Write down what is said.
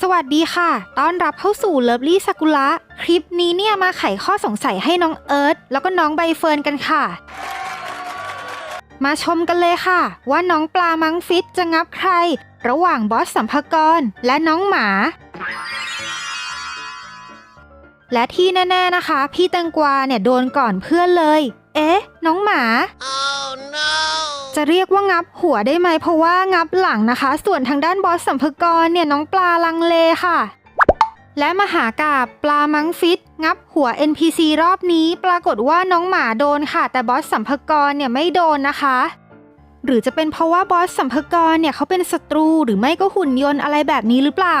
สวัสดีค่ะ ต้อนรับเข้าสู่เลิฟลี่ซากุระ คลิปนี้เนี่ยมาไขข้อสงสัยให้น้องเอิร์ธแล้วก็น้องใบเฟิร์นกันค่ะ มาชมกันเลยค่ะ ว่าน้องปลามังฟิตจะงับใคร ระหว่างบอสสัมภกรและน้องหมา และที่แน่ ๆนะคะ พี่ตังกวาเนี่ยโดนก่อนเพื่อนเลย เอ๊ะ น้องหมา จะเรียกว่างับหัวได้ไหมเพราะว่างับหลังนะคะ ส่วนทางด้านบอสสัมภากรเนี่ยน้องปลาลังเลค่ะ และมหากาบปลามังฟิต งับหัว NPC รอบนี้ปรากฏว่าน้องหมาโดนค่ะ แต่บอสสัมภากรเนี่ยไม่โดนนะคะ หรือจะเป็นเพราะว่าบอสสัมภากรเนี่ยเขาเป็นศัตรูหรือไม่ก็หุ่นยนต์อะไรแบบนี้หรือเปล่า